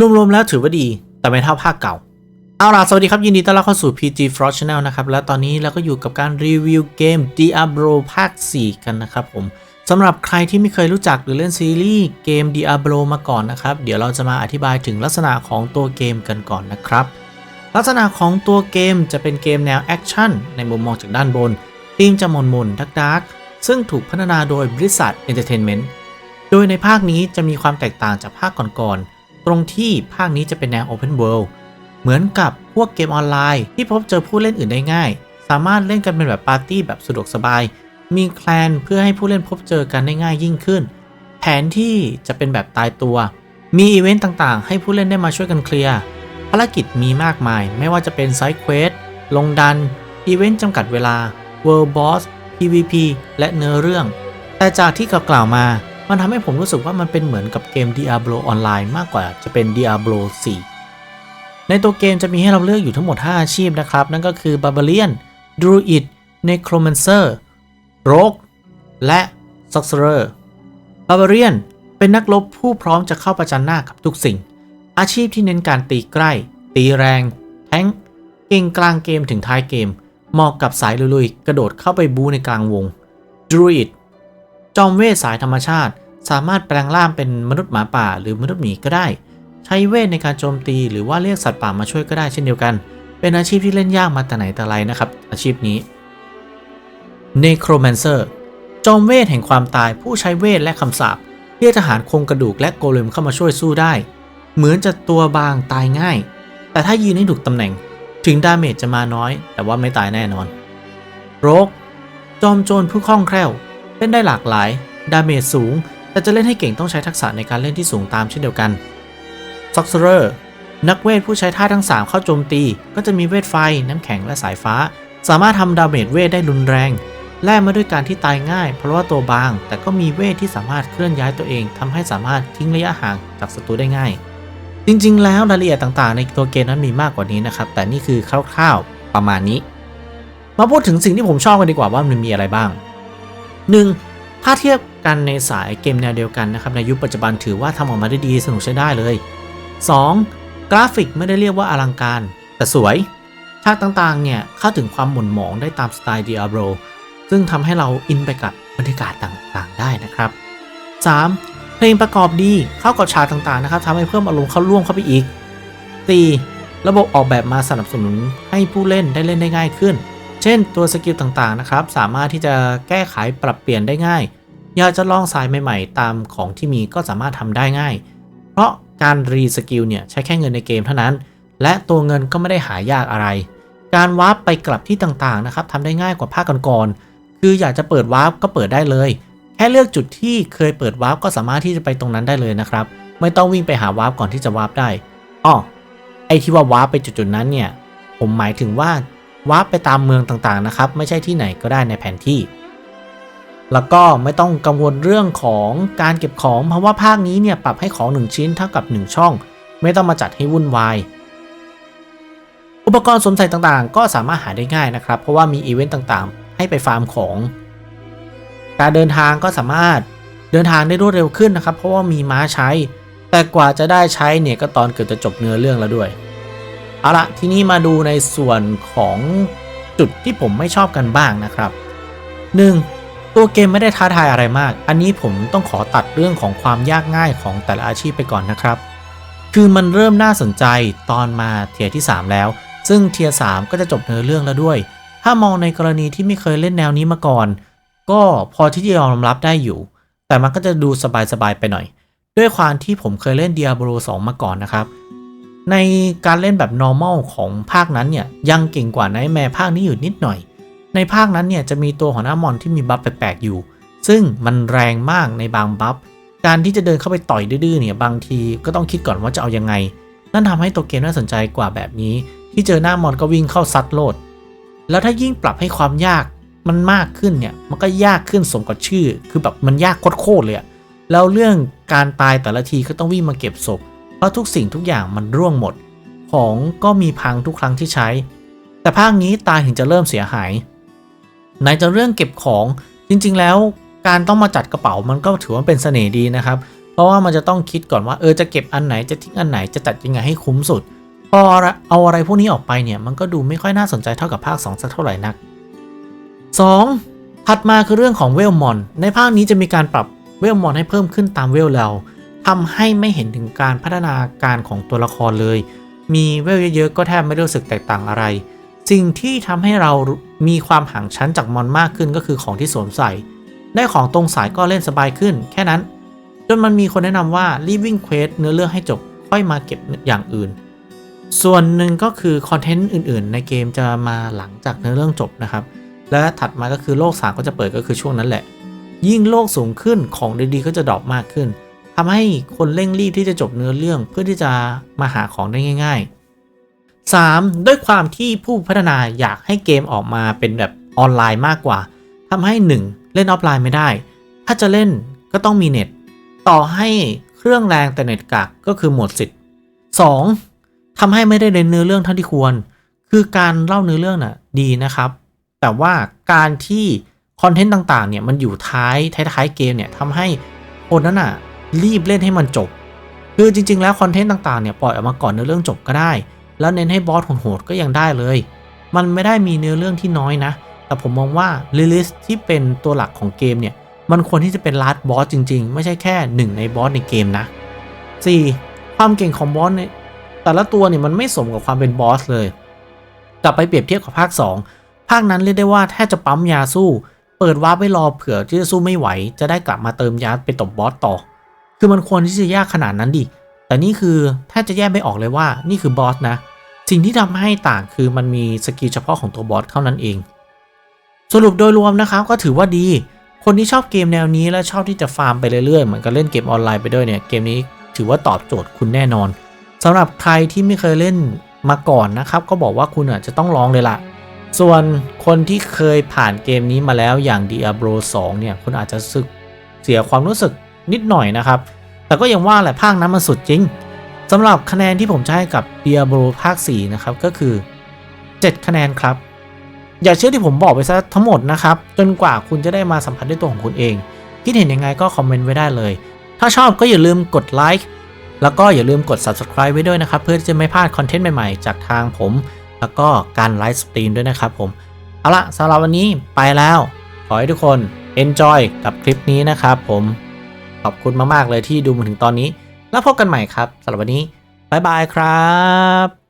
รวมๆแล้วถือว่าดี แต่ไม่เท่าภาคเก่า เอาล่ะ สวัสดีครับ ยินดีต้อนรับเข้าสู่ PG Frost Channel นะครับ และตอนนี้เราก็อยู่กับการรีวิวเกม Diablo ภาค 4 กันนะครับผมสำหรับใครที่ไม่เคยรู้จักหรือเล่นซีรีส์เกม Diablo มาก่อนนะครับ เดี๋ยวเราจะมาอธิบายถึงลักษณะของตัวเกมกันก่อนนะครับ ลักษณะของตัวเกมจะเป็นเกมแนวแอคชั่นในมุมมองจากด้านบนธีมจะมนมนดักดักซึ่งถูกพัฒนาโดย Blizzard Entertainment โดยในภาคนี้จะมีความแตกต่างจากภาคก่อนๆ ตรงที่ภาคนี้จะเป็นแนว Open World เหมือนกับพวกเกมออนไลน์ ที่พบเจอผู้เล่นอื่นได้ง่าย สามารถเล่นกันเป็นแบบปาร์ตี้แบบสะดวกสบาย มีแคลนเพื่อให้ผู้เล่นพบเจอกันได้ง่ายยิ่งขึ้น แผนที่จะเป็นแบบตายตัว มีอีเวนต์ต่างๆ ให้ผู้เล่นได้มาช่วยกันเคลียร์ภารกิจมีมากมาย ไม่ว่าจะเป็นไซด์เควสลงดัน อีเวนต์จำกัดเวลา World Boss PVP และเนื้อเรื่อง แต่จากที่กล่าวมา มันทำให้ผมรู้สึกว่ามันเป็นเหมือนกับเกม Diablo ออนไลน์มากกว่าจะเป็น Diablo 4 ในตัวเกมจะมีให้เราเลือกอยู่ทั้งหมด 5 อาชีพนะครับ นั่นก็คือ Barbarian Druid Necromancer Rogue และ Sorcerer Barbarian เป็นนักรบผู้พร้อมจะเข้าประจันหน้ากับทุกสิ่ง อาชีพที่เน้นการตีใกล้ ตีแรง แทงเก่งกลางเกมถึงท้ายเกม เหมาะกับสายลุยๆ กระโดดเข้าไปบูในกลางวง Druid จอมเวทสายธรรมชาติ สามารถแปลงร่างเป็นมนุษย์หมาป่า หรือมนุษย์หมีก็ได้ ใช้เวทในการโจมตีหรือว่าเรียกสัตว์ป่ามาช่วยก็ได้เช่นเดียวกัน เป็นอาชีพที่เล่นยากมาแต่ไหนแต่ไรนะครับ อาชีพนี้ Necromancer จอมเวทแห่งความตายผู้ใช้เวทและคำสาปเรียกทหารโครงกระดูกและโกเลมเข้ามาช่วยสู้ได้ เหมือนจะตัวบางตายง่าย แต่ถ้ายืนให้ถูกตำแหน่ง ถึงดาเมจจะมาน้อย แต่ว่าไม่ตายแน่นอน โรกจอมโจรผู้คล่องแคล่ว เล่นได้หลากหลาย ดาเมจสูง แต่จะเล่นให้เก่งต้องใช้ทักษะในการเล่นที่สูงตามเช่นเดียวกัน Sorcerer นักเวทผู้ใช้ท่าทั้ง 3 เข้าโจมตี ก็จะมีเวทไฟ น้ำแข็งและสายฟ้า สามารถทำดาเมจเวทได้รุนแรง แลกมาด้วยการที่ตายง่าย เพราะว่าตัวบาง แต่ก็มีเวทที่สามารถเคลื่อนย้ายตัวเองทำให้สามารถทิ้งระยะห่างจากศัตรูได้ง่าย จริงๆ แล้วรายละเอียดต่างๆ ในตัวเกมนั้นมีมากกว่านี้นะครับ แต่นี่คือคร่าวๆประมาณนี้ มาพูดถึงสิ่งที่ผมชอบกันดีกว่าว่ามันมีอะไรบ้าง 1. ถ้าเทียบกันในสายเกมแนวเดียวกันนะครับในยุคปัจจุบันถือว่าทำออกมาได้ดีสนุกใช้ได้เลย 2. กราฟิกไม่ได้เรียกว่าอลังการ แต่สวยฉากต่างๆ เนี่ยเข้าถึงความหม่นหมองได้ตามสไตล์ Diablo ซึ่งทำให้เราอินไปกับบรรยากาศต่างๆ ได้นะครับ 3. เพลงประกอบดีเข้ากับฉากต่างๆ นะครับทำให้เพิ่มอารมณ์เข้าร่วมเข้าไปอีก 4. ระบบออกแบบมาสนับสนุนให้ผู้เล่นได้เล่นได้ง่ายขึ้น ช่นตัวสกิลต่างๆนะครับ สามารถที่จะแก้ไขปรับเปลี่ยนได้ง่าย อยากจะลองสายใหม่ๆ ตามของที่มีก็สามารถทำได้ง่าย เพราะการรีสกิลเนี่ยใช้แค่เงินในเกมเท่านั้น และตัวเงินก็ไม่ได้หายากอะไร การวาร์ปไปกลับที่ต่างๆนะครับทำได้ง่ายกว่าภาคก่อนๆคืออยากจะเปิดวาร์ปก็เปิดได้เลย แค่เลือกจุดที่เคยเปิดวาร์ปก็สามารถที่จะไปตรงนั้นได้เลยนะครับ ไม่ต้องวิ่งไปหาวาร์ปก่อนที่จะวาร์ปได้อ้อไอที่ว่าวาร์ปไปจุดๆนั้นเนี่ยผมหมายถึงว่า วาร์ปไปตามเมืองต่างๆนะครับ ไม่ใช่ที่ไหนก็ได้ในแผนที่ แล้วก็ไม่ต้องกังวลเรื่องของการเก็บของเพราะว่าภาคนี้เนี่ยปรับให้ของ 1 ชิ้นเท่ากับ 1 ช่อง ไม่ต้องมาจัดให้วุ่นวายอุปกรณ์สวมใส่ต่างๆ ก็สามารถหาได้ง่ายนะครับ เพราะว่ามีอีเวนต์ต่างๆ ให้ไปฟาร์มของ การเดินทางก็สามารถเดินทางได้รวดเร็วขึ้นนะครับ เพราะว่ามีม้าใช้ แต่กว่าจะได้ใช้เนี่ยก็ตอนเกือบจะจบเนื้อเรื่องแล้วด้วย เอาละทีนี้มาดูในส่วนของจุดที่ผมไม่ชอบกันบ้างนะครับ 1. ตัวเกมไม่ได้ท้าทายอะไรมาก อันนี้ผมต้องขอตัดเรื่องของความยากง่ายของแต่ละอาชีพไปก่อนนะครับ คือมันเริ่มน่าสนใจตอนมาเทียร์ที่ 3 แล้ว ซึ่งเทียร์3ก็จะจบเนื้อเรื่องแล้วด้วย ถ้ามองในกรณีที่ไม่เคยเล่นแนวนี้มาก่อน ก็พอที่จะยอมรับได้อยู่ แต่มันก็จะดูสบายๆไปหน่อย ด้วยความที่ผมเคยเล่น Diablo 2 มาก่อนนะครับ ในการเล่นแบบ normal ของภาคนั้นเนี่ยยังเก่งกว่าในแม่ภาคนี้อยู่นิดหน่อย ในภาคนั้นเนี่ยจะมีตัวหัวหน้ามอนที่มีบัฟแปลกๆอยู่ ซึ่งมันแรงมากในบางบัฟ การที่จะเดินเข้าไปต่อยดื้อๆเนี่ยบางทีก็ต้องคิดก่อนว่าจะเอายังไง นั่นทำให้ตัวเกมน่าสนใจกว่าแบบนี้ ที่เจอหน้ามอนก็วิ่งเข้าซัดโลด แล้วถ้ายิ่งปรับให้ความยากมันมากขึ้นเนี่ยมันก็ยากขึ้นสมกับชื่อ คือแบบมันยากโคตรเลยอะแล้วเรื่องการตายแต่ละทีก็ต้องวิ่งมาเก็บศพ เพราะทุกสิ่งทุกอย่างมันร่วงหมด ของก็มีพังทุกครั้งที่ใช้ แต่ภาคนี้ตายถึงจะเริ่มเสียหาย ไหนจะเรื่องเก็บของ จริงๆ แล้วการต้องมาจัดกระเป๋ามันก็ถือว่าเป็นเสน่ห์ดีนะครับ เพราะว่ามันจะต้องคิดก่อนว่าเออจะเก็บอันไหนจะทิ้งอันไหนจะจัดยังไงให้คุ้มสุด พอเอาอะไรพวกนี้ออกไปเนี่ยมันก็ดูไม่ค่อยน่าสนใจเท่ากับภาค2สักเท่าไหร่นัก 2. ถัดมาคือเรื่องของเวลมอน ในภาคนี้จะมีการปรับเวลมอนให้เพิ่มขึ้นตามเวลเรา ทำให้ไม่เห็นถึงการพัฒนาการของตัวละครเลย มีเวลเยอะๆก็แทบไม่รู้สึกแตกต่างอะไร สิ่งที่ทำให้เรามีความห่างชั้นจากมอนมากขึ้นก็คือของที่สวมใส่ ได้ของตรงสายก็เล่นสบายขึ้น แค่นั้น จนมันมีคนแนะนำว่ารีบวิ่งเควสเนื้อเรื่องให้จบค่อยมาเก็บอย่างอื่น ส่วนหนึ่งก็คือคอนเทนต์อื่นๆ ในเกมจะมาหลังจากเนื้อเรื่องจบนะครับ และถัดมาก็คือโลกสามก็จะเปิดก็คือช่วงนั้นแหละ ยิ่งโลกสูงขึ้นของดีๆก็จะดรอปมากขึ้น ทำให้คนเร่งรีบที่จะจบเนื้อเรื่องเพื่อที่จะมาหาของได้ง่าย ๆ 3. ด้วยความที่ผู้พัฒนาอยากให้เกมออกมาเป็นแบบออนไลน์มากกว่าทำให้ 1. เล่นออฟไลน์ไม่ได้ ถ้าจะเล่นก็ต้องมีเน็ต ต่อให้เครื่องแรงแต่เน็ตกากก็คือหมดสิทธิ์ 2. ทำให้ไม่ได้เล่นเนื้อเรื่องเท่าที่ควร คือการเล่าเนื้อเรื่องน่ะดีนะครับ แต่ว่าการที่คอนเทนต์ต่างๆเนี่ยมันอยู่ท้ายท้ายๆเกมเนี่ยทำให้คนนั้นอะ รีบเล่นให้มันจบ คือจริง ๆ แล้วคอนเทนต์ต่างๆเนี่ยปล่อยออกมาก่อนเนื้อเรื่องจบก็ได้ แล้วเน้นให้บอสโหดๆก็ยังได้เลย มันไม่ได้มีเนื้อเรื่องที่น้อยนะ แต่ผมมองว่าลิลิสที่เป็นตัวหลักของเกมเนี่ยมันควรที่จะเป็นลาดบอสจริง ๆ ไม่ใช่แค่หนึ่งในบอสในเกมนะ 4. ความเก่งของบอสเนี่ยแต่ละตัวเนี่ยมันไม่สมกับความเป็นบอสเลย กลับไปเปรียบเทียบกับภาค 2 ภาคนั้นเรียกได้ว่าแทบจะปั๊มยาสู้ เปิดวาร์ปไว้รอเผื่อที่จะสู้ไม่ไหว จะได้กลับมาเติมยาไปตบบอสต่อ คือมันควรที่จะยากขนาดนั้นดิ แต่นี่คือแทบจะแยกไม่ออกเลยว่านี่คือบอสนะ สิ่งที่ทำให้ต่างคือมันมีสกิลเฉพาะของตัวบอสเท่านั้นเอง สรุปโดยรวมนะครับก็ถือว่าดี คนที่ชอบเกมแนวนี้และชอบที่จะฟาร์มไปเรื่อยๆ เหมือนกับเล่นเกมออนไลน์ไปด้วยเนี่ย เกมนี้ถือว่าตอบโจทย์คุณแน่นอนสำหรับใครที่ไม่เคยเล่นมาก่อนนะครับ ก็บอกว่าคุณอาจจะต้องลองเลยล่ะส่วนคนที่เคยผ่านเกมนี้มาแล้วอย่าง Diablo 2 เนี่ย คุณอาจจะสึกเสียความรู้สึก นิดหน่อยนะครับ แต่ก็ยังว่าแหละภาคนั้นมันสุดจริงสำหรับคะแนนที่ผมจะให้กับ Diablo ภาค 4 นะครับ ก็คือ 7 คะแนนครับ อย่าเชื่อที่ผมบอกไปซะทั้งหมดนะครับ จนกว่าคุณจะได้มาสัมผัสด้วยตัวของคุณเอง คิดเห็นยังไงก็คอมเมนต์ไว้ได้เลย ถ้าชอบก็อย่าลืมกดไลค์แล้วก็อย่าลืมกด subscribe ไว้ด้วยนะครับ เพื่อจะไม่พลาดคอนเทนต์ใหม่ๆ จากทางผม แล้วก็การไลฟ์สตรีมด้วยนะครับผม เอาละสำหรับวันนี้ไปแล้ว ขอให้ทุกคน enjoy กับคลิปนี้นะครับผม ขอบคุณมาก ๆ เลยที่ดูมาถึงตอนนี้ แล้วพบกันใหม่ครับสำหรับวันนี้บ๊ายบายครับ